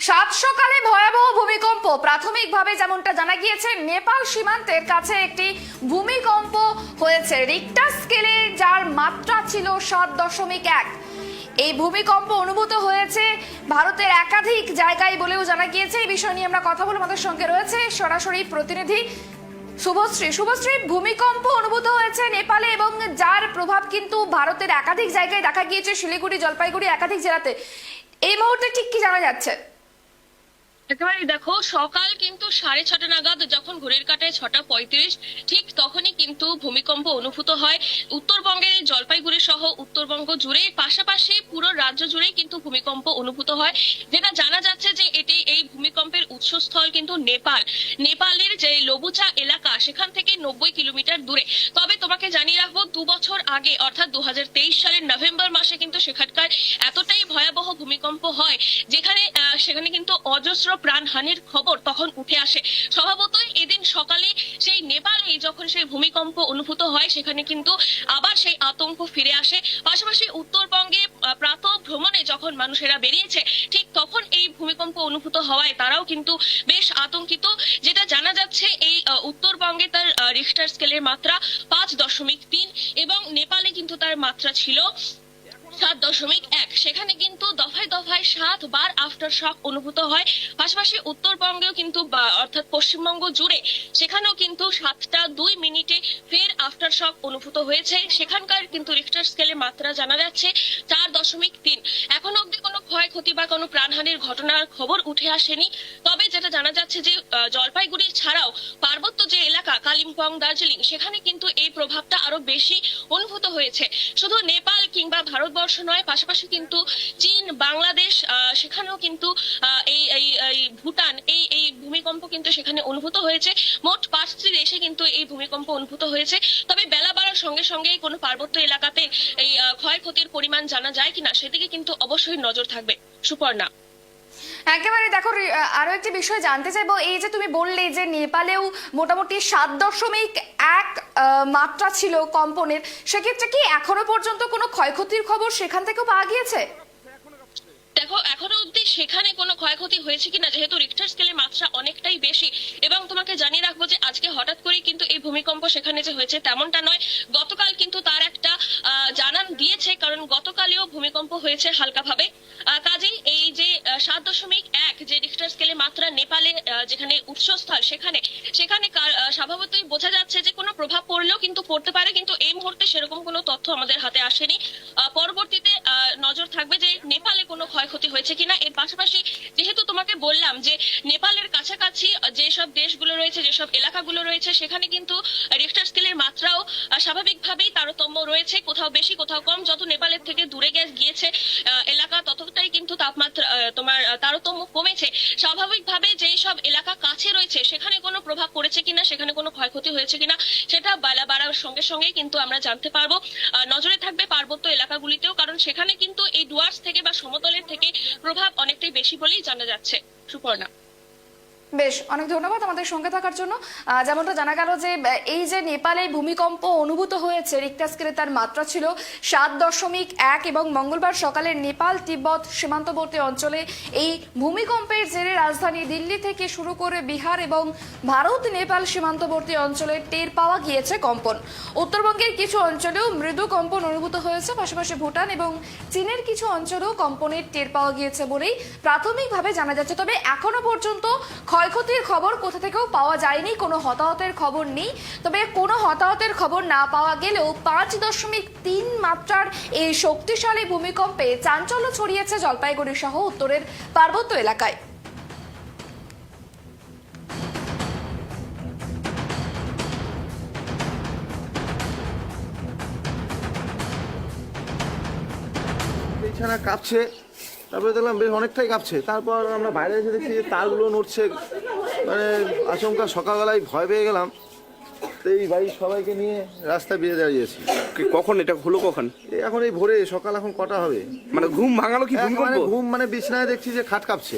সাত সকালে ভয়াবহ ভূমিকম্প। প্রাথমিকভাবে যেমনটা জানা গিয়েছে, নেপাল সীমান্তের কাছে একটি ভূমিকম্প হয়েছে। রিক্টার স্কেলে যার মাত্রা ছিল সাত দশমিক এক। এই ভূমিকম্প অনুভূত হয়েছে ভারতের একাধিক জায়গায় বলেও জানা গিয়েছে। এই বিষয় নিয়ে আমরা কথা বলে আমাদের সঙ্গে রয়েছে সরাসরি প্রতিনিধি শুভশ্রী। শুভশ্রী, ভূমিকম্প অনুভূত হয়েছে নেপালে এবং যার প্রভাব কিন্তু ভারতের একাধিক জায়গায় দেখা গিয়েছে। শিলিগুড়ি, জলপাইগুড়ি একাধিক জেলাতে। এই মুহূর্তে ঠিক কি জানা যাচ্ছে? একেবারে দেখো, সকাল কিন্তু সাড়ে ছটা নাগাদ যখন ঘড়ির কাটায় ছটা পঁয়ত্রিশ, ঠিক তখনই কিন্তু ভূমিকম্প অনুভূত হয়। উত্তরবঙ্গের জলপাইগুড়ি সহ উত্তরবঙ্গ জুড়ে পাশাপাশি পুরো রাজ্য জুড়েই কিন্তু ভূমিকম্প অনুভূত হয়। যেটা জানা যাচ্ছে যে এটি উৎসস্থল কিন্তু নেপাল। নেপালের যে লবুচা এলাকা, সেখান থেকে নব্বই কিলোমিটার দূরে। তবে তোমাকে জানিয়ে রাখব, দু বছর আগে, অর্থাৎ দুহাজার তেইশ সালের নভেম্বর মাসে কিন্তু সেখানকার এতটাই ভয়াবহ ভূমিকম্প হয়, যেখানে সেখানে কিন্তু অজস্র প্রাণহানির খবর তখন উঠে আসে। স্বভাবতই এদিন সকালে সেই নেপালে যখন সেই ভূমিকম্প অনুভূত হয়, সেখানে কিন্তু আবার সেই আতঙ্ক ফিরে আসে। পাশাপাশি উত্তরবঙ্গে প্রাতঃ ভ্রমণে যখন মানুষেরা বেরিয়েছে, ঠিক তখন এই ভূমিকম্প অনুভূত হওয়ায় তারাও কিন্তু বেশ আতঙ্কিত, যেটা জানা যাচ্ছে এই উত্তরবঙ্গে তার রিক্টার স্কেলের মাত্রা পাঁচ দশমিক তিন এবং নেপালে কিন্তু তার মাত্রা ছিল সাত দশমিক এক। সেখানে কিন্তু দফায় দফায় সাত বার আফটার শক অনুভূত হয়। পাশাপাশি উত্তরবঙ্গেও কিন্তু অর্থাৎ পশ্চিমবঙ্গ জুড়ে সেখানেও কিন্তু সাতটা দুই মিনিটে ফের আফটার শক অনুভূত হয়েছে। সেখানকার কিন্তু রিক্টার স্কেলে মাত্রা জানা যাচ্ছে চার দশমিক তিন। এখনও অব্দি কোনো ক্ষয়ক্ষতি বা কোনো প্রাণহানির ঘটনার খবর উঠে আসেনি। তবে যেটা জানা যাচ্ছে যে জলপাইগুড়ি ছাড়াও পার্বত্য যে এলাকা, কালিম্পং, দার্জিলিং, সেখানে কিন্তু এই প্রভাবটা আরও বেশি অনুভূত হয়েছে। শুধু নেপাল কিংবা ভারতবর্ষ নয়, পাশাপাশি কিন্তু চীন, বাংলাদেশ সেখানেও কিন্তু এই এই ভুটান, এই এই ভূমিকম্প কিন্তু সেখানে অনুভূত হয়েছে। মোট পাঁচটি দেশে কিন্তু এই ভূমিকম্প অনুভূত হয়েছে। তবে বেলা বাড়ার সঙ্গে সঙ্গেই কোনো পার্বত্য এলাকাতে এই ক্ষয়ক্ষতির পরিমাণ জানা যায় কিনা, সেদিকে কিন্তু অবশ্যই নজর থাকবে। সুপর্ণা। একেবারে দেখো আরও একটি বিষয় জানতে চাইব, এই যে তুমি বললে যে নেপালেও মোটামুটি সাত দশমিক এক মাত্রা ছিল কম্পনের, সেক্ষেত্রে কি এখনও পর্যন্ত কোনো ক্ষয়ক্ষতির খবর সেখান থেকেও পাওয়া গিয়েছে? দেখো, এখনও অব্দি সেখানে কোনো ক্ষয়ক্ষতি হয়েছে কিনা, যেহেতু রিক্টার স্কেলের মাত্রা অনেকটাই বেশি, এবং তোমাকে জানিয়ে রাখব যে আজকে হঠাৎ করেই কিন্তু এই ভূমিকম্প সেখানে যে হয়েছে তেমনটা নয়। গতকাল কিন্তু তার একটা জানান দিয়েছে, কারণ গতকালেও ভূমিকম্প হয়েছে হালকাভাবে। কাজেই সাত দশমিক এক, যে রিক্টার স্কেলে মাত্রা নেপালে যেখানে উৎসস্থল, সেখানে সেখানে স্বভাবতই বোঝা যাচ্ছে যে কোনো প্রভাব পড়লেও কিন্তু পড়তে পারে, কিন্তু এই মুহূর্তে সেরকম কোনো তথ্য আমাদের হাতে আসেনি। পরবর্তীতে নজর থাকবে যে নেপালে কোনো ক্ষয়ক্ষতি হয়েছে কিনা। এর পাশাপাশি যেহেতু তোমাকে বললাম যে নেপালের কাছাকাছি যেসব দেশগুলো রয়েছে, যেসব এলাকাগুলো রয়েছে, সেখানে কিন্তু রিক্টার স্কেলের মাত্রাও স্বাভাবিকভাবেই তারতম্য রয়েছে। কোথাও বেশি, কোথাও কম। যত নেপালের থেকে দূরে গিয়েছে এলাকা তোমার তারতম্য কমেছে। স্বাভাবিকভাবে যেই সব এলাকা কাছে রয়েছে, সেখানে কোনো প্রভাব পড়েছে কিনা, সেখানে কোনো ক্ষয়ক্ষতি হয়েছে কিনা, সেটা বেলা বাড়ার সঙ্গে সঙ্গে কিন্তু আমরা জানতে পারব। নজরে থাকবে পার্বত্য এলাকাগুলিতেও, কারণ সেখানে কিন্তু এই ডুয়ার্স থেকে বা সমতলের থেকে প্রভাব অনেকটাই বেশি বলেই জানা যাচ্ছে। সুপর্ণা। বেশ, অনেক ধন্যবাদ আমাদের সঙ্গে থাকার জন্য। যেমনটা জানা গেল যে এই যে নেপালে ভূমিকম্প অনুভূত হয়েছে, রিক্টার স্কেলে তার মাত্রা ছিল সাত দশমিক এক এবং মঙ্গলবার সকালে নেপাল, তিব্বত সীমান্তবর্তী অঞ্চলে এই ভূমিকম্পের জেরে রাজধানী দিল্লি থেকে শুরু করে বিহার এবং ভারত, নেপাল সীমান্তবর্তী অঞ্চলে টের পাওয়া গিয়েছে কম্পন। উত্তরবঙ্গের কিছু অঞ্চলেও মৃদু কম্পন অনুভূত হয়েছে, পাশাপাশি ভুটান এবং চীনের কিছু অঞ্চলেও কম্পনের টের পাওয়া গিয়েছে বলেই প্রাথমিকভাবে জানা যাচ্ছে। তবে এখনও পর্যন্ত ক্ষয়ক্ষতির খবর কোথা থেকেও পাওয়া যায়নি, কোনো হতাহতের খবর নেই। তবে কোনো হতাহতের খবর না পাওয়া গেলেও পাঁচ দশমিক তিন মাত্রার এই শক্তিশালী ভূমিকম্পে চাঞ্চল্য ছড়িয়েছে জলপাইগুড়ি সহ উত্তরের পার্বত্য এলাকায়। বিছানা কাঁপছে। তারপরে দেখলাম বেশ অনেকটাই কাঁপছে। তারপর আমরা বাইরে এসে দেখছি যে তারগুলো নড়ছে মানে আচমকা সকালবেলায় ভয় পেয়ে গেলাম। তো এই বাড়ির সবাইকে নিয়ে রাস্তা বেরিয়ে দাঁড়িয়েছি কি- কখন? এটা হলো কখন? এই এখন এই ভোরে সকাল এখন কটা হবে? মানে ঘুম ভাঙালো কি এক মানে ঘুম মানে বিছনায় দেখছি যে খাট কাঁপছে।